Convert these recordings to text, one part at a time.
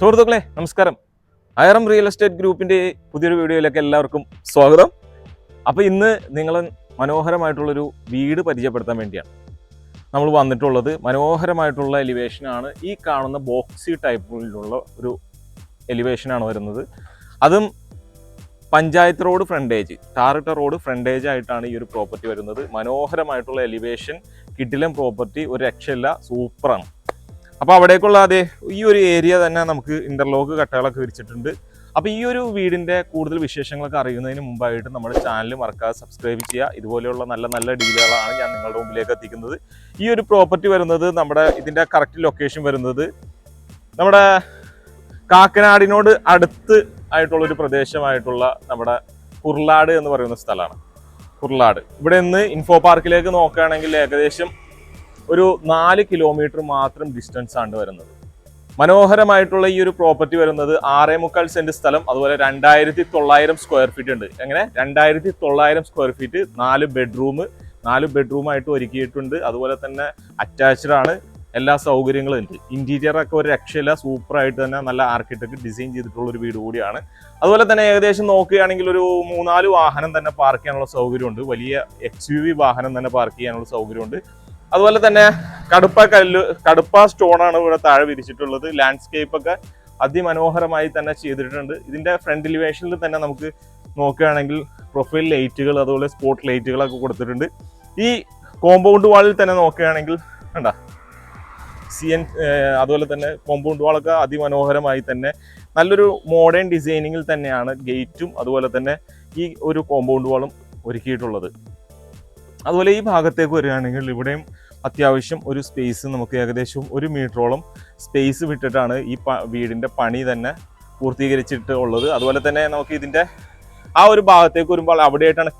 സുഹൃത്തുക്കളെ നമസ്കാരം. അയറം real estate ഗ്രൂപ്പിന്റെ പുതിയൊരു വീഡിയോയിലേക്ക് എല്ലാവർക്കും സ്വാഗതം. അപ്പോൾ ഇന്ന് നിങ്ങൾ മനോഹരമായിട്ടുള്ളൊരു വീട് പരിചയപ്പെടുത്താൻ വേണ്ടിയാണ്. നമ്മൾ വന്നിട്ടുള്ളത് മനോഹരമായിട്ടുള്ള എലിവേഷനാണ് ഈ കാണുന്ന ബോക്സി ടൈപ്പിലുള്ള ഒരു എലിവേഷനാണ് വരുന്നത്. അതും പഞ്ചായത്ത് റോഡ് ഫ്രണ്ടേജ് ടാറിട്ട റോഡ് ഫ്രണ്ടേജ് ആയിട്ടാണ് ഈ ഒരു പ്രോപ്പർട്ടി വരുന്നത്. മനോഹരമായിട്ടുള്ള എലിവേഷൻ കിഡിലം പ്രോപ്പർട്ടി ഒരു രക്ഷയില്ല സൂപ്പറാണ് അപ്പോൾ അവിടേക്കുള്ള അതേ ഈ ഒരു ഏരിയ തന്നെ നമുക്ക് ഇന്റർലോക്ക് കട്ടകളൊക്കെ വിരിച്ചിട്ടുണ്ട്. അപ്പോൾ ഈ ഒരു വീടിന്റെ കൂടുതൽ വിശേഷങ്ങളൊക്കെ അറിയുന്നതിന് മുമ്പായിട്ട് നമ്മുടെ ചാനൽ മറക്കാതെ സബ്സ്ക്രൈബ് ചെയ്യുക. ഇതുപോലെയുള്ള നല്ല നല്ല ഡീലുകളാണ് ഞാൻ നിങ്ങളുടെ മുമ്പിലേക്ക് എത്തിക്കുന്നത്. ഈ ഒരു പ്രോപ്പർട്ടി വരുന്നത് നമ്മുടെ ഇതിന്റെ കറക്റ്റ് ലൊക്കേഷൻ വരുന്നത് നമ്മുടെ കാക്കനാടിനോട് അടുത്ത് ആയിട്ടുള്ള ഒരു പ്രദേശമായിട്ടുള്ള നമ്മുടെ കുർലാട് എന്ന് പറയുന്ന സ്ഥലമാണ്. കുർലാട് ഇവിടെ നിന്ന് ഇൻഫോ പാർക്കിലേക്ക് നോക്കുകയാണെങ്കിൽ ഏകദേശം ഒരു നാല് കിലോമീറ്റർ മാത്രം ഡിസ്റ്റൻസ് ആണ് വരുന്നത്. മനോഹരമായിട്ടുള്ള ഈ ഒരു പ്രോപ്പർട്ടി വരുന്നത് ആറേ മുക്കാൽ സെന്റ് സ്ഥലം അതുപോലെ രണ്ടായിരത്തി തൊള്ളായിരം സ്ക്വയർ ഫീറ്റ് ഉണ്ട്. എങ്ങനെ? രണ്ടായിരത്തി തൊള്ളായിരം സ്ക്വയർ ഫീറ്റ് നാല് ബെഡ്റൂം നാല് ബെഡ്റൂമായിട്ട് ഒരുക്കിയിട്ടുണ്ട്. അതുപോലെ തന്നെ അറ്റാച്ച്ഡ് ആണ്. എല്ലാ സൗകര്യങ്ങളും ഉണ്ട്. ഇന്റീരിയർ ഒക്കെ ഒരു രക്ഷയില്ല. സൂപ്പറായിട്ട് തന്നെ നല്ല ആർക്കിടെക്ട് ഡിസൈൻ ചെയ്തിട്ടുള്ള ഒരു വീട് കൂടിയാണ്. അതുപോലെ തന്നെ ഏകദേശം നോക്കുകയാണെങ്കിൽ ഒരു മൂന്നാൽ വാഹനം തന്നെ പാർക്ക് ചെയ്യാനുള്ള സൗകര്യമുണ്ട്. വലിയ എക്സ് വാഹനം തന്നെ പാർക്ക് ചെയ്യാനുള്ള സൗകര്യമുണ്ട്. അതുപോലെ തന്നെ കടുപ്പ കല്ല് കടുപ്പ സ്റ്റോൺ ആണ് ഇവിടെ താഴെ വിരിച്ചിട്ടുള്ളത്. ലാൻഡ്സ്കേപ്പ് ഒക്കെ അതിമനോഹരമായി തന്നെ ചെയ്തിട്ടുണ്ട്. ഇതിന്റെ ഫ്രണ്ട് എലിവേഷനിൽ തന്നെ നമുക്ക് നോക്കുകയാണെങ്കിൽ പ്രൊഫൈൽ ലൈറ്റുകൾ അതുപോലെ സ്പോട്ട് ലൈറ്റുകളൊക്കെ കൊടുത്തിട്ടുണ്ട്. ഈ കോമ്പൗണ്ട് വാളിൽ തന്നെ നോക്കുകയാണെങ്കിൽ കണ്ട? സി എൻ അതുപോലെ തന്നെ കോമ്പൗണ്ട് വാളൊക്കെ അതിമനോഹരമായി തന്നെ നല്ലൊരു മോഡേൺ ഡിസൈനിങ്ങിൽ തന്നെയാണ് ഗേറ്റും അതുപോലെ തന്നെ ഈ ഒരു കോമ്പൗണ്ട് വാളും ഒരുക്കിയിട്ടുള്ളത്. അതുപോലെ ഈ ഭാഗത്തേക്ക് വരികയാണെങ്കിൽ ഇവിടെയും അത്യാവശ്യം ഒരു സ്പേസ് നമുക്ക് ഏകദേശം ഒരു മീറ്ററോളം സ്പേസ് വിട്ടിട്ടാണ് ഈ വീടിന്റെ പണി തന്നെ പൂർത്തീകരിച്ചിട്ട് ഉള്ളത്. അതുപോലെ തന്നെ നമുക്ക് ഇതിന്റെ ആ ഒരു ഭാഗത്തേക്ക് വരുമ്പോൾ അവിടെയായിട്ടാണ്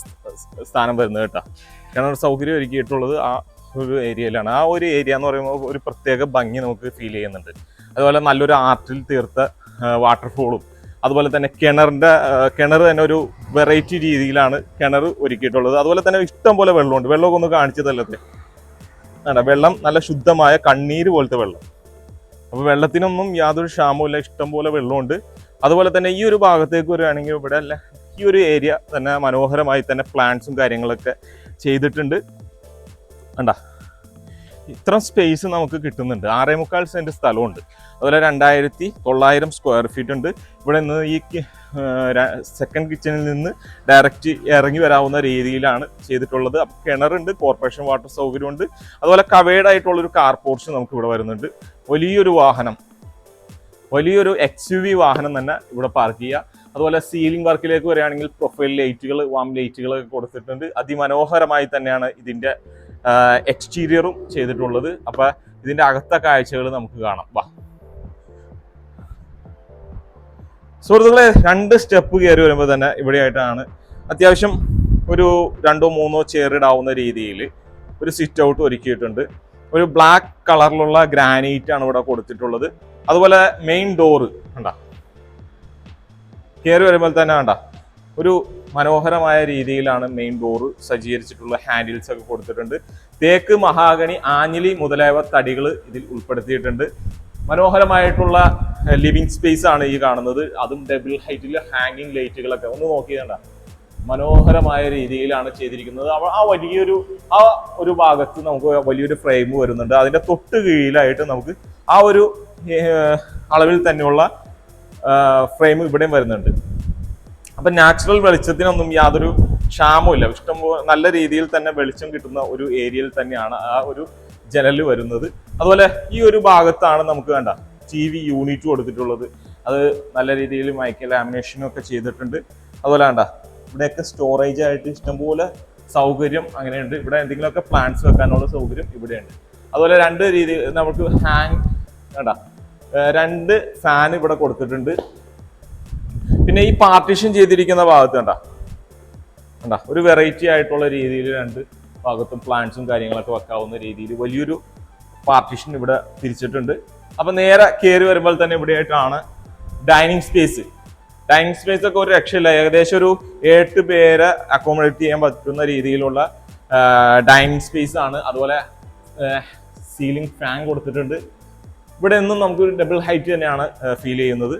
സ് സ്ഥാനം വരുന്നത് കേട്ടോ. കിണർ സൗകര്യം ഒരുക്കിയിട്ടുള്ളത് ആ ഒരു ഏരിയയിലാണ് ആ ഒരു ഏരിയ എന്ന് പറയുമ്പോൾ ഒരു പ്രത്യേക ഭംഗി നമുക്ക് ഫീൽ ചെയ്യുന്നുണ്ട്. അതുപോലെ നല്ലൊരു ആർട്ടിൽ തീർത്ത വാട്ടർഫോളും അതുപോലെ തന്നെ കിണറിന്റെ കിണർ തന്നെ ഒരു വെറൈറ്റി രീതിയിലാണ് കിണർ ഒരുക്കിയിട്ടുള്ളത്. അതുപോലെ തന്നെ ഇഷ്ടം പോലെ വെള്ളമുണ്ട്. വെള്ളമൊക്കെ ഒന്ന് കാണിച്ചതല്ലേ അല്ല വെള്ളം നല്ല ശുദ്ധമായ കണ്ണീര് പോലത്തെ വെള്ളം. അപ്പൊ വെള്ളത്തിനൊന്നും യാതൊരു ക്ഷാമവും ഇഷ്ടം പോലെ വെള്ളമുണ്ട്. അതുപോലെ തന്നെ ഈ ഒരു ഭാഗത്തേക്ക് വരികയാണെങ്കിൽ ഇവിടെ അല്ല ഈ ഒരു ഏരിയ തന്നെ മനോഹരമായി തന്നെ പ്ലാന്റ്സും കാര്യങ്ങളൊക്കെ ചെയ്തിട്ടുണ്ട്. കണ്ട? ഇത്ര സ്പേസ് നമുക്ക് കിട്ടുന്നുണ്ട്. ആറേ മുക്കാൽ സെന്റ് സ്ഥലമുണ്ട്. അതുപോലെ രണ്ടായിരത്തി തൊള്ളായിരം സ്ക്വയർ ഫീറ്റ് ഉണ്ട്. ഇവിടെ നിന്ന് ഈ സെക്കൻഡ് കിച്ചണിൽ നിന്ന് ഡയറക്റ്റ് ഇറങ്ങി വരാവുന്ന രീതിയിലാണ് ചെയ്തിട്ടുള്ളത്. അപ്പം കിണറുണ്ട് കോർപ്പറേഷൻ വാട്ടർ സൗകര്യമുണ്ട് അതുപോലെ കവേഡ് ആയിട്ടുള്ളൊരു കാർ പോർച്ച് നമുക്ക് ഇവിടെ വരുന്നുണ്ട്. വലിയൊരു വാഹനം. വലിയൊരു എക്സ് യു വി വാഹനം തന്നെ ഇവിടെ പാർക്ക് ചെയ്യുക. അതുപോലെ സീലിംഗ് വർക്കിലേക്ക് വരികയാണെങ്കിൽ പ്രൊഫൈൽ ലൈറ്റുകൾ വാം ലൈറ്റുകൾ കൊടുത്തിട്ടുണ്ട്. അതിമനോഹരമായി തന്നെയാണ് ഇതിന്റെ എക്സ്റ്റീരിയറും ചെയ്തിട്ടുള്ളത്. അപ്പൊ ഇതിന്റെ അകത്ത കാഴ്ചകൾ നമുക്ക് കാണാം. വാ. സുഹൃത്തുക്കളെ രണ്ട് സ്റ്റെപ്പ് കയറി വരുമ്പോൾ തന്നെ ഇവിടെയായിട്ടാണ് അത്യാവശ്യം ഒരു രണ്ടോ മൂന്നോ ചെയർ രീതിയിൽ ഒരു സിറ്റ് ഔട്ട് ഒരുക്കിയിട്ടുണ്ട്. ഒരു ബ്ലാക്ക് കളറിലുള്ള ഗ്രാനൈറ്റ് ആണ് ഇവിടെ കൊടുത്തിട്ടുള്ളത്. അതുപോലെ മെയിൻ ഡോറ് കണ്ട? കയറി വരുമ്പോൾ തന്നെ കണ്ട? ഒരു മനോഹരമായ രീതിയിലാണ് മെയിൻ ഡോറ് സജ്ജീകരിച്ചിട്ടുള്ള ഹാൻഡിൽസ് ഒക്കെ കൊടുത്തിട്ടുണ്ട്. തേക്ക് മഹാഗണി ആഞ്ഞിലി മുതലായവ തടികൾ ഇതിൽ ഉൾപ്പെടുത്തിയിട്ടുണ്ട്. മനോഹരമായിട്ടുള്ള ലിവിങ് സ്പേസ് ആണ് ഈ കാണുന്നത്. അതും ഡബിൾ ഹൈറ്റിൽ ഹാങ്ങിങ് ലൈറ്റുകളൊക്കെ ഒന്ന് നോക്കിയതണ്ട മനോഹരമായ രീതിയിലാണ് ചെയ്തിരിക്കുന്നത്. അവ- ആ വലിയൊരു ആ ഒരു ഭാഗത്ത് നമുക്ക് വലിയൊരു ഫ്രെയിം വരുന്നുണ്ട്. അതിന്റെ തൊട്ട് കീഴിലായിട്ട് നമുക്ക് ആ ഒരു അളവിൽ തന്നെയുള്ള ഫ്രെയിം ഇവിടെയും വരുന്നുണ്ട്. അപ്പൊ നാച്ചുറൽ വെളിച്ചത്തിനൊന്നും യാതൊരു ക്ഷാമവും ഇഷ്ടം നല്ല രീതിയിൽ തന്നെ വെളിച്ചം കിട്ടുന്ന ഒരു ഏരിയയിൽ തന്നെയാണ് ആ ഒരു ജനൽ വരുന്നത്. അതുപോലെ ഈ ഒരു ഭാഗത്താണ് നമുക്ക് വേണ്ട ടി വി യൂണിറ്റ് കൊടുത്തിട്ടുള്ളത്. അത് നല്ല രീതിയിൽ മൈക്ക ലാമിനേഷനും ഒക്കെ ചെയ്തിട്ടുണ്ട്. അതുപോലെ വേണ്ട ഇവിടെയൊക്കെ സ്റ്റോറേജ് ആയിട്ട് ഇഷ്ടംപോലെ സൗകര്യം അങ്ങനെയുണ്ട്. ഇവിടെ എന്തെങ്കിലുമൊക്കെ പ്ലാന്റ്സ് വെക്കാനുള്ള സൗകര്യം ഇവിടെയുണ്ട്. അതുപോലെ രണ്ട് രീതി നമുക്ക് ഹാങ് വേണ്ട രണ്ട് ഫാൻ ഇവിടെ കൊടുത്തിട്ടുണ്ട്. പിന്നെ ഈ പാർട്ടീഷൻ ചെയ്തിരിക്കുന്ന ഭാഗത്ത് കണ്ട? കണ്ട? ഒരു വെറൈറ്റി ആയിട്ടുള്ള രീതിയിൽ രണ്ട് ഭാഗത്തും പ്ലാന്റ്സും കാര്യങ്ങളൊക്കെ വെക്കാവുന്ന രീതിയിൽ വലിയൊരു പാർട്ടീഷൻ ഇവിടെ തിരിച്ചിട്ടുണ്ട്. അപ്പൊ നേരെ കയറി വരുമ്പോൾ തന്നെ ഇവിടെ ആയിട്ടാണ് ഡൈനിങ് സ്പേസ് ഡൈനിങ് സ്പേസ് ഒക്കെ ഒരു രക്ഷയില്ല. ഏകദേശം ഒരു എട്ട് പേരെ അക്കോമഡേറ്റ് ചെയ്യാൻ പറ്റുന്ന രീതിയിലുള്ള ഡൈനിങ് സ്പേസ് ആണ്. അതുപോലെ സീലിംഗ് ഫാൻ കൊടുത്തിട്ടുണ്ട്. ഇവിടെ നിന്നും നമുക്ക് ഡബിൾ ഹൈറ്റ് തന്നെയാണ് ഫീൽ ചെയ്യുന്നത്.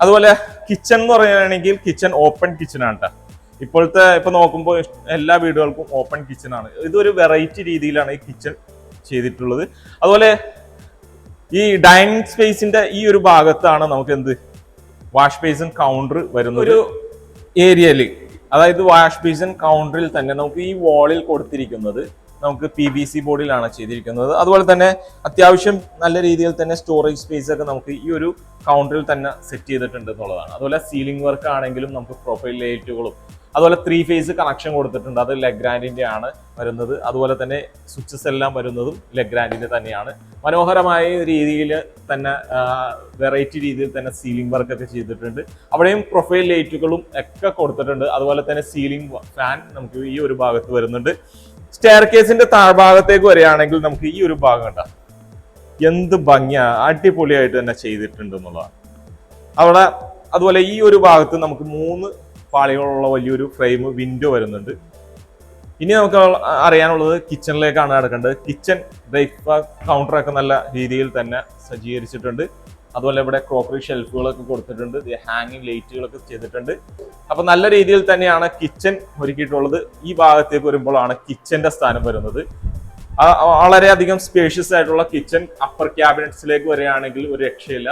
അതുപോലെ കിച്ചൺ എന്ന് പറയുകയാണെങ്കിൽ കിച്ചൺ ഓപ്പൺ കിച്ചൺ ആണ് കേട്ടോ ഇപ്പോഴത്തെ ഇപ്പൊ നോക്കുമ്പോൾ എല്ലാ വീടുകൾക്കും ഓപ്പൺ കിച്ചൺ ആണ്. ഇതൊരു വെറൈറ്റി രീതിയിലാണ് ഈ കിച്ചൺ ചെയ്തിട്ടുള്ളത്. അതുപോലെ ഈ ഡൈനിങ് സ്പേസിന്റെ ഈ ഒരു ഭാഗത്താണ് നമുക്ക് എന്ത്? വാഷ് ബേസിൻ കൗണ്ടർ വരുന്ന ഒരു ഏരിയയിൽ അതായത് വാഷ് ബേസിൻ കൗണ്ടറിൽ തന്നെ നമുക്ക് ഈ വാളിൽ കൊടുത്തിരിക്കുന്നത് നമുക്ക് പി വി സി ബോർഡിലാണ് ചെയ്തിരിക്കുന്നത്. അതുപോലെ തന്നെ അത്യാവശ്യം നല്ല രീതിയിൽ തന്നെ സ്റ്റോറേജ് സ്പേസ് ഒക്കെ നമുക്ക് ഈ ഒരു കൗണ്ടറിൽ തന്നെ സെറ്റ് ചെയ്തിട്ടുണ്ട് എന്നുള്ളതാണ്. അതുപോലെ സീലിംഗ് വർക്ക് ആണെങ്കിലും നമുക്ക് പ്രൊഫൈൽ ലൈറ്റുകളും അതുപോലെ ത്രീ ഫേസ് കണക്ഷൻ കൊടുത്തിട്ടുണ്ട്. അത് ലെഗ്രാൻഡിന്റെ ആണ് വരുന്നത്. അതുപോലെ തന്നെ സ്വിച്ചസ് എല്ലാം വരുന്നതും ലെഗ്രാൻഡിന്റെ തന്നെയാണ്. മനോഹരമായ രീതിയിൽ തന്നെ വെറൈറ്റി രീതിയിൽ തന്നെ സീലിംഗ് വർക്ക് ഒക്കെ ചെയ്തിട്ടുണ്ട്. അവിടെയും പ്രൊഫൈൽ ലൈറ്റുകളും ഒക്കെ കൊടുത്തിട്ടുണ്ട്. അതുപോലെ തന്നെ സീലിംഗ് ഫാൻ നമുക്ക് ഈ ഒരു ഭാഗത്ത് വരുന്നുണ്ട്. സ്റ്റെയർ കേസിന്റെ താഴ്ഭാഗത്തേക്ക് വരികയാണെങ്കിൽ നമുക്ക് ഈ ഒരു ഭാഗം ഉണ്ടാകും എന്ത് ഭംഗിയാ. അടിപൊളിയായിട്ട് തന്നെ ചെയ്തിട്ടുണ്ട് എന്നുള്ളതാണ് അവിടെ അതുപോലെ ഈ ഒരു ഭാഗത്ത് നമുക്ക് മൂന്ന് പാളികളുള്ള വലിയൊരു ഫ്രെയിം വിൻഡോ വരുന്നുണ്ട്. ഇനി നമുക്ക് അറിയാനുള്ളത് കിച്ചണിലേക്കാണ് കിടക്കേണ്ടത് കിച്ചൺ ബ്രേക്ക്ഫാസ്റ്റ് കൗണ്ടറൊക്കെ നല്ല രീതിയിൽ തന്നെ സജ്ജീകരിച്ചിട്ടുണ്ട്. അതുപോലെ ഇവിടെ ക്രോക്കറി ഷെൽഫുകളൊക്കെ കൊടുത്തിട്ടുണ്ട്. ഹാങ്ങിങ് ലൈറ്റുകളൊക്കെ ചെയ്തിട്ടുണ്ട്. അപ്പൊ നല്ല രീതിയിൽ തന്നെയാണ് കിച്ചൺ ഒരുക്കിയിട്ടുള്ളത്. ഈ ഭാഗത്തേക്ക് വരുമ്പോഴാണ് കിച്ചന്റെ സ്ഥാനം വരുന്നത്. വളരെയധികം സ്പേഷ്യസ് ആയിട്ടുള്ള കിച്ചൺ അപ്പർ ക്യാബിനറ്റ്സിലേക്ക് വരികയാണെങ്കിൽ ഒരു രക്ഷയില്ല.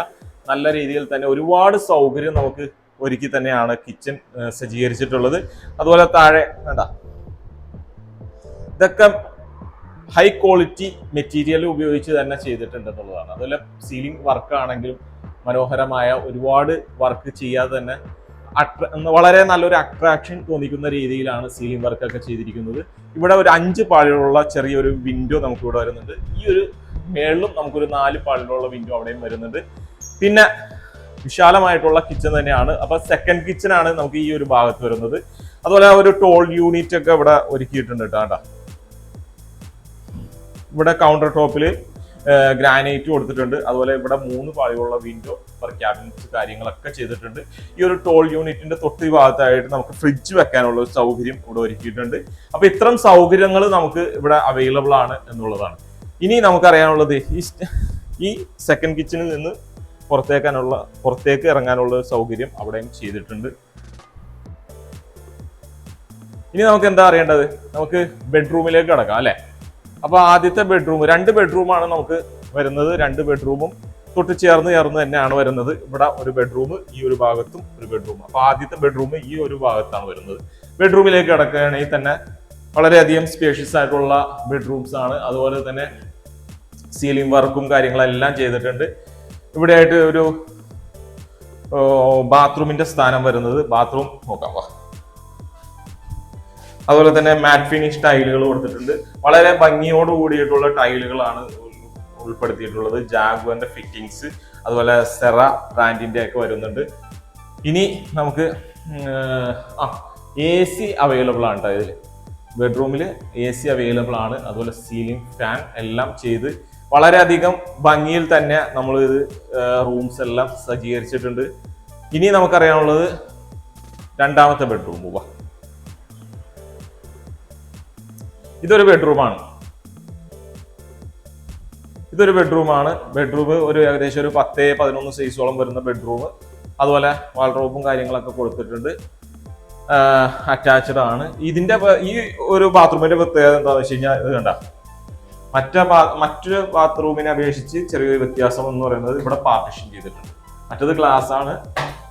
നല്ല രീതിയിൽ തന്നെ ഒരുപാട് സൗകര്യം നമുക്ക് ഒരുക്കി തന്നെയാണ് കിച്ചൺ സജ്ജീകരിച്ചിട്ടുള്ളത്. അതുപോലെ താഴെ വേണ്ട ഇതൊക്കെ ഹൈ ക്വാളിറ്റി മെറ്റീരിയൽ ഉപയോഗിച്ച് തന്നെ ചെയ്തിട്ടുണ്ട് എന്നുള്ളതാണ്. അതുപോലെ സീലിംഗ് വർക്ക് ആണെങ്കിലും മനോഹരമായ ഒരുപാട് വർക്ക് ചെയ്യാതെ തന്നെ വളരെ നല്ലൊരു അട്രാക്ഷൻ തോന്നിക്കുന്ന രീതിയിലാണ് സീലിംഗ് വർക്ക് ഒക്കെ ചെയ്തിരിക്കുന്നത്. ഇവിടെ ഒരു അഞ്ച് പാളിലുള്ള ചെറിയൊരു വിൻഡോ നമുക്ക് ഇവിടെ വരുന്നുണ്ട്. ഈ ഒരു മേളിലും നമുക്കൊരു നാല് പാളിലുള്ള വിൻഡോ അവിടെയും വരുന്നുണ്ട്. പിന്നെ വിശാലമായിട്ടുള്ള കിച്ചൺ തന്നെയാണ്. അപ്പൊ സെക്കൻഡ് കിച്ചൺ ആണ് നമുക്ക് ഈ ഒരു ഭാഗത്ത് വരുന്നത്. അതുപോലെ ഒരു ടോൾ യൂണിറ്റ് ഒക്കെ ഇവിടെ ഒരുക്കിയിട്ടുണ്ട് കേട്ടോ? ഇവിടെ കൗണ്ടർ ടോപ്പിൽ ഗ്രാനൈറ്റ് കൊടുത്തിട്ടുണ്ട്. അതുപോലെ ഇവിടെ മൂന്ന് പാളികളുള്ള വിൻഡോ ഫോർ ക്യാബിനറ്റ്സ് കാര്യങ്ങളൊക്കെ ചെയ്തിട്ടുണ്ട്. ഈ ഒരു ടോൾ യൂണിറ്റിന്റെ തൊട്ട് ഭാഗത്തായിട്ട് നമുക്ക് ഫ്രിഡ്ജ് വെക്കാനുള്ള ഒരു സൗകര്യം ഇവിടെ ഒരുക്കിയിട്ടുണ്ട്. അപ്പോൾ ഇത്തരം സൗകര്യങ്ങൾ നമുക്ക് ഇവിടെ അവൈലബിൾ ആണ് എന്നുള്ളതാണ്. ഇനി നമുക്കറിയാനുള്ളത് ഈ ഈ സെക്കൻഡ് കിച്ചണിൽ നിന്ന് പുറത്തേക്കാനുള്ള പുറത്തേക്ക് ഇറങ്ങാനുള്ള സൗകര്യം അവിടെയും ചെയ്തിട്ടുണ്ട്. ഇനി നമുക്ക് എന്താ അറിയേണ്ടത്? നമുക്ക് ബെഡ്റൂമിലേക്ക് കിടക്കാം അല്ലെ? അപ്പൊ ആദ്യത്തെ ബെഡ്റൂം രണ്ട് ബെഡ്റൂമാണ് നമുക്ക് വരുന്നത്. രണ്ട് ബെഡ്റൂമും തൊട്ട് ചേർന്ന് ചേർന്ന് തന്നെയാണ് വരുന്നത്. ഇവിടെ ഒരു ബെഡ്റൂം ഈ ഒരു ഭാഗത്തും ഒരു ബെഡ്റൂം അപ്പോൾ ആദ്യത്തെ ബെഡ്റൂം ഈ ഒരു ഭാഗത്താണ് വരുന്നത്. ബെഡ്റൂമിലേക്ക് കിടക്കുകയാണെങ്കിൽ തന്നെ വളരെയധികം സ്പേഷ്യസ് ആയിട്ടുള്ള ബെഡ്റൂംസ് ആണ്. അതുപോലെ തന്നെ സീലിംഗ് വർക്കും കാര്യങ്ങളെല്ലാം ചെയ്തിട്ടുണ്ട്. ഇവിടെയായിട്ട് ഒരു ബാത്റൂമിന്റെ സ്ഥാനം വരുന്നത്. ബാത്റൂം നോക്കാം വാ. അതുപോലെ തന്നെ മാറ്റ് ഫിനിഷ് ടൈലുകൾ കൊടുത്തിട്ടുണ്ട്. വളരെ ഭംഗിയോട് കൂടിയിട്ടുള്ള ടൈലുകളാണ് ഉൾപ്പെടുത്തിയിട്ടുള്ളത്. ജാഗുവന്റെ ഫിറ്റിങ്സ് അതുപോലെ സെറ ബ്രാൻഡിന്റെ ഒക്കെ വരുന്നുണ്ട്. ഇനി നമുക്ക് ആ എ സി അവൈലബിൾ ആണ് കേട്ടോ ഇതിൽ ബെഡ്റൂമിൽ എ സി അവൈലബിൾ ആണ്. അതുപോലെ സീലിംഗ് ഫാൻ എല്ലാം ചെയ്ത് വളരെയധികം ഭംഗിയിൽ തന്നെ നമ്മൾ ഇത് റൂംസ് എല്ലാം സജ്ജീകരിച്ചിട്ടുണ്ട്. ഇനി നമുക്കറിയാനുള്ളത് രണ്ടാമത്തെ ബെഡ്റൂം വാ ഇതൊരു ബെഡ്റൂമാണ് ഇതൊരു ബെഡ്റൂമാണ് ബെഡ്റൂം ഒരു ഏകദേശം ഒരു പത്ത് പതിനൊന്ന് സൈസോളം വരുന്ന ബെഡ്റൂം അതുപോലെ വാൾഡ്രോബും കാര്യങ്ങളൊക്കെ കൊടുത്തിട്ടുണ്ട്. അറ്റാച്ച്ഡ് ആണ്. ഇതിന്റെ ഈ ഒരു ബാത്റൂമിന്റെ പ്രത്യേകത എന്താണെന്ന് വെച്ച് കഴിഞ്ഞാൽ ഇത് കണ്ട. മറ്റേ മറ്റൊരു ബാത്റൂമിനെ അപേക്ഷിച്ച് ചെറിയൊരു വ്യത്യാസം എന്ന് പറയുന്നത് ഇവിടെ പാർട്ടിഷൻ ചെയ്തിട്ടുണ്ട്. മറ്റത് ഗ്ലാസ് ആണ്.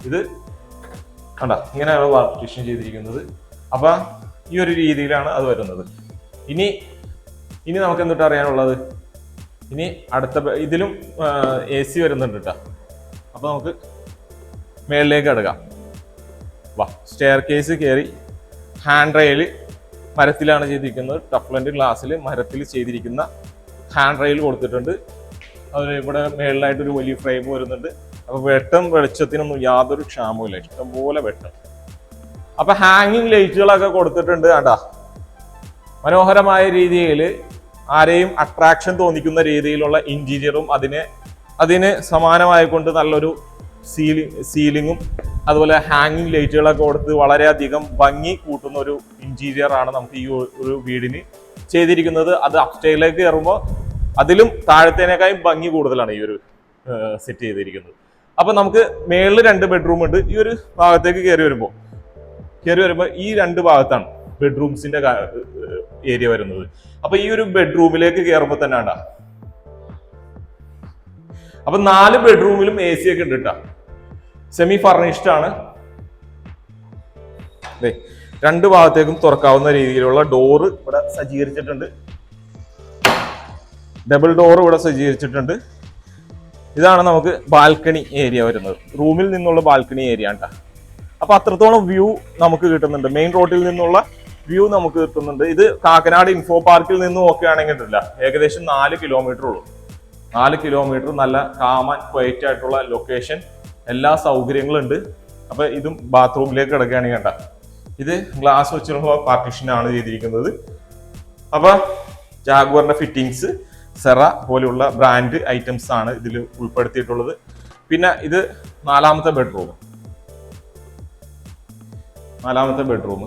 ഇത് കണ്ട ഇങ്ങനെയാണ് പാർട്ടിഷൻ ചെയ്തിരിക്കുന്നത്. അപ്പൊ ഈ ഒരു രീതിയിലാണ് അത് വരുന്നത്. ഇനി ഇനി നമുക്ക് എന്തിട്ട് അറിയാനുള്ളത്? ഇനി അടുത്ത ഇതിലും എ സി വരുന്നുണ്ട് കേട്ടോ അപ്പോൾ നമുക്ക് മേളിലേക്ക് കിടക്കാം. വാ സ്റ്റെയർ കേസ് കയറി ഹാൻഡ് റെയിൽ മരത്തിലാണ് ചെയ്തിരിക്കുന്നത് ടഫ്ലന്റ് ഗ്ലാസ്സിൽ മരത്തിൽ ചെയ്തിരിക്കുന്ന ഹാൻഡ് റെയിൽ കൊടുത്തിട്ടുണ്ട്. അതിൽ ഇവിടെ മേളിലായിട്ട് ഒരു വലിയ ഫ്രെയിം വരുന്നുണ്ട്. അപ്പോൾ വെട്ടം വെളിച്ചത്തിനൊന്നും യാതൊരു ക്ഷാമവും ഇല്ല ഇഷ്ടംപോലെ വെട്ടം. അപ്പം ഹാങ്ങിങ് ലൈറ്റുകളൊക്കെ കൊടുത്തിട്ടുണ്ട് കണ്ടാ മനോഹരമായ രീതിയിൽ ആരെയും അട്രാക്ഷൻ തോന്നിക്കുന്ന രീതിയിലുള്ള ഇന്റീരിയറും അതിന് അതിന് സമാനമായിക്കൊണ്ട് നല്ലൊരു സീലിംഗ് സീലിങ്ങും അതുപോലെ ഹാങ്ങിങ് ലൈറ്റുകളൊക്കെ കൊടുത്ത് വളരെയധികം ഭംഗി കൂട്ടുന്ന ഒരു ഇന്റീരിയറാണ് നമുക്ക് ഈ ഒരു വീടിന് ചെയ്തിരിക്കുന്നത്. അത് അപ്സ്റ്റൈലേക്ക് കയറുമ്പോൾ അതിലും താഴത്തേനേക്കാളും ഭംഗി കൂടുതലാണ് ഈ ഒരു സെറ്റ് ചെയ്തിരിക്കുന്നത്. അപ്പൊ നമുക്ക് മേളിൽ രണ്ട് ബെഡ്റൂം ഉണ്ട്. ഈ ഒരു ഭാഗത്തേക്ക് കയറി വരുമ്പോൾ കയറി വരുമ്പോൾ ഈ രണ്ട് ഭാഗത്താണ് ബെഡ്റൂംസിന്റെ ഏരിയ വരുന്നത്. അപ്പൊ ഈ ഒരു ബെഡ്റൂമിലേക്ക് കയറുമ്പോൾ തന്നെ ഉണ്ടാ അപ്പൊ നാല് ബെഡ്റൂമിലും എ സി ഒക്കെ ഉണ്ട് സെമി ഫർണിഷ്ഡ് ആണ്. രണ്ട് ഭാഗത്തേക്കും തുറക്കാവുന്ന രീതിയിലുള്ള ഡോറ് ഇവിടെ സജ്ജീകരിച്ചിട്ടുണ്ട്. ഡബിൾ ഡോർ ഇവിടെ സജ്ജീകരിച്ചിട്ടുണ്ട്. ഇതാണ് നമുക്ക് ബാൽക്കണി ഏരിയ വരുന്നത്. റൂമിൽ നിന്നുള്ള ബാൽക്കണി ഏരിയ ആണ്. അപ്പൊ അത്രത്തോളം വ്യൂ നമുക്ക് കിട്ടുന്നുണ്ട്. മെയിൻ റോഡിൽ നിന്നുള്ള വ്യൂ നമുക്ക് കിട്ടുന്നുണ്ട്. ഇത് കാക്കനാട് ഇൻഫോ പാർക്കിൽ നിന്ന് നോക്കുകയാണെങ്കിൽ ഉണ്ടല്ല ഏകദേശം നാല് കിലോമീറ്റർ ഉള്ളൂ. നാല് കിലോമീറ്റർ നല്ല കാമൻ ക്വയറ്റ് ആയിട്ടുള്ള ലൊക്കേഷൻ എല്ലാ സൗകര്യങ്ങളും ഉണ്ട് അപ്പൊ ഇതും ബാത്റൂമിലേക്ക് കിടക്കുകയാണെങ്കിൽ കണ്ട. ഇത് ഗ്ലാസ് വെച്ചിട്ടുള്ള പാർട്ടീഷൻ ആണ് ചെയ്തിരിക്കുന്നത്. അപ്പൊ ജാഗ്വറിന്റെ ഫിറ്റിങ്സ് സെറ പോലെയുള്ള ബ്രാൻഡ് ഐറ്റംസ് ആണ് ഇതിൽ ഉൾപ്പെടുത്തിയിട്ടുള്ളത്. പിന്നെ ഇത് നാലാമത്തെ ബെഡ്റൂം നാലാമത്തെ ബെഡ്റൂം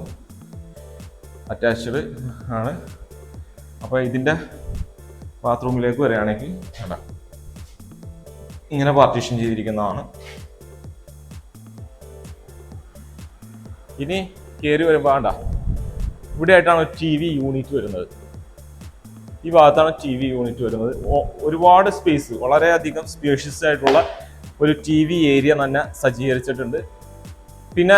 അറ്റാച്ച്ഡ് ആണ്. അപ്പോൾ ഇതിന്റെ ബാത്റൂമിലേക്ക് വരികയാണെങ്കിൽ കണ്ട ഇങ്ങനെ പാർട്ടീഷൻ ചെയ്തിരിക്കുന്നതാണ്. ഇനി കയറി വരുമ്പോൾ വേണ്ട ഇവിടെ ആയിട്ടാണ് ടി വി യൂണിറ്റ് വരുന്നത്. ഈ ഭാഗത്താണ് ടി വി യൂണിറ്റ് വരുന്നത്. ഒരുപാട് സ്പേസ് വളരെയധികം സ്പേഷ്യസ് ആയിട്ടുള്ള ഒരു ടി വി ഏരിയ തന്നെ സജ്ജീകരിച്ചിട്ടുണ്ട്. പിന്നെ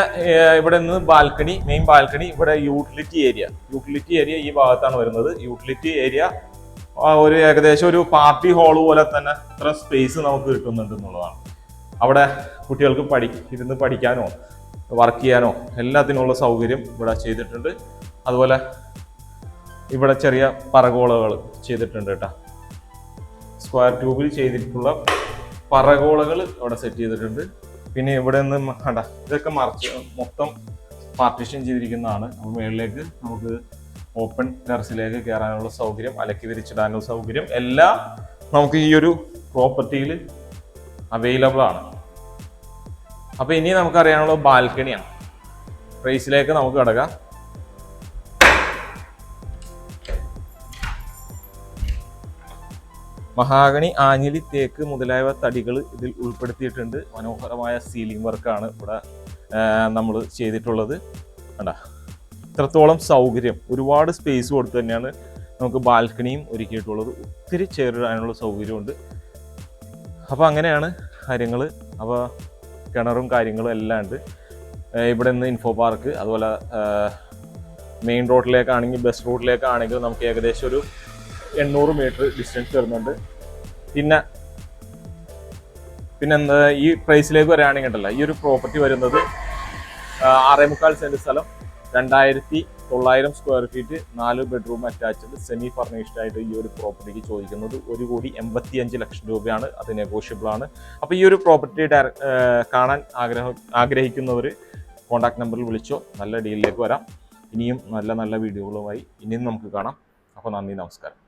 ഇവിടെ നിന്ന് ബാൽക്കണി മെയിൻ ബാൽക്കണി ഇവിടെ യൂട്ടിലിറ്റി ഏരിയ യൂട്ടിലിറ്റി ഏരിയ ഈ ഭാഗത്താണ് വരുന്നത്. യൂട്ടിലിറ്റി ഏരിയ ഒരു ഏകദേശം ഒരു പാർട്ടി ഹാൾ പോലെ തന്നെ ഇത്ര സ്പേസ് നമുക്ക് കിട്ടുന്നുണ്ട് എന്നുള്ളതാണ്. അവിടെ കുട്ടികൾക്ക് പഠി ഇരുന്ന് പഠിക്കാനോ വർക്ക് ചെയ്യാനോ എല്ലാത്തിനുള്ള സൗകര്യം ഇവിടെ ചെയ്തിട്ടുണ്ട്. അതുപോലെ ഇവിടെ ചെറിയ പറകോളകൾ ചെയ്തിട്ടുണ്ട് കേട്ടോ. സ്ക്വയർ ട്യൂബിൽ ചെയ്തിട്ടുള്ള പറകോളകൾ അവിടെ സെറ്റ് ചെയ്തിട്ടുണ്ട്. പിന്നെ ഇവിടെ നിന്ന് കണ്ട ഇതൊക്കെ മറച്ച് മൊത്തം പാർട്ടീഷൻ ചെയ്തിരിക്കുന്നതാണ്. അപ്പോൾ മുകളിലേക്ക് നമുക്ക് ഓപ്പൺ ടെറസിലേക്ക് കയറാനുള്ള സൗകര്യം അലക്കി വിരിച്ചിടാനുള്ള സൗകര്യം എല്ലാം നമുക്ക് ഈ ഒരു പ്രോപ്പർട്ടിയിൽ അവൈലബിൾ ആണ്. അപ്പോൾ ഇനി നമുക്കറിയാനുള്ള ബാൽക്കണിയാണ്. പ്രൈസിലേക്ക് നമുക്ക് കിടക്കാം. മഹാഗണി ആഞ്ഞിലി തേക്ക് മുതലായവ തടികൾ ഇതിൽ ഉൾപ്പെടുത്തിയിട്ടുണ്ട്. മനോഹരമായ സീലിംഗ് വർക്കാണ് ഇവിടെ നമ്മൾ ചെയ്തിട്ടുള്ളത്. കണ്ട? ഇത്രത്തോളം സൗകര്യം. ഒരുപാട് സ്പേസ് കൊടുത്ത് തന്നെയാണ് നമുക്ക് ബാൽക്കണിയും ഒരുക്കിയിട്ടുള്ളത്. ഒത്തിരി ചേരിടാനുള്ള സൗകര്യമുണ്ട്. അപ്പോൾ അങ്ങനെയാണ് കാര്യങ്ങൾ അപ്പോൾ കിണറും കാര്യങ്ങളും എല്ലാം ഉണ്ട്. ഇവിടെ നിന്ന് ഇൻഫോ പാർക്ക് അതുപോലെ മെയിൻ റോഡിലേക്കാണെങ്കിൽ ബസ് റൂട്ടിലേക്കാണെങ്കിൽ നമുക്ക് ഏകദേശം ഒരു എണ്ണൂറ് മീറ്റർ ഡിസ്റ്റൻസ് വരുന്നുണ്ട്. പിന്നെ പിന്നെ എന്താ ഈ പ്രൈസിലേക്ക് വരികയാണെങ്കിൽ ഉണ്ടല്ലോ ഈ ഒരു പ്രോപ്പർട്ടി വരുന്നത് ആ, ആറേ മുക്കാൽ സെന്റ് സ്ഥലം രണ്ടായിരത്തി തൊള്ളായിരം സ്ക്വയർ ഫീറ്റ് നാല് ബെഡ്റൂം അറ്റാച്ച്ഡ് സെമി ഫർണിഷ്ഡ് ആയിട്ട് ഈ ഒരു പ്രോപ്പർട്ടിക്ക് ചോദിക്കുന്നത് ഒരു കോടി എൺപത്തി അഞ്ച് ലക്ഷം രൂപയാണ്. അത് നെഗോഷ്യബിൾ ആണ്. അപ്പോൾ ഈ ഒരു പ്രോപ്പർട്ടി കാണാൻ ആഗ്രഹം ആഗ്രഹിക്കുന്നവർ കോൺടാക്ട് നമ്പറിൽ വിളിച്ചോ നല്ല ഡീലിലേക്ക് വരാം. ഇനിയും നല്ല നല്ല വീഡിയോകളുമായി ഇനിയും നമുക്ക് കാണാം. അപ്പോൾ നന്ദി നമസ്കാരം.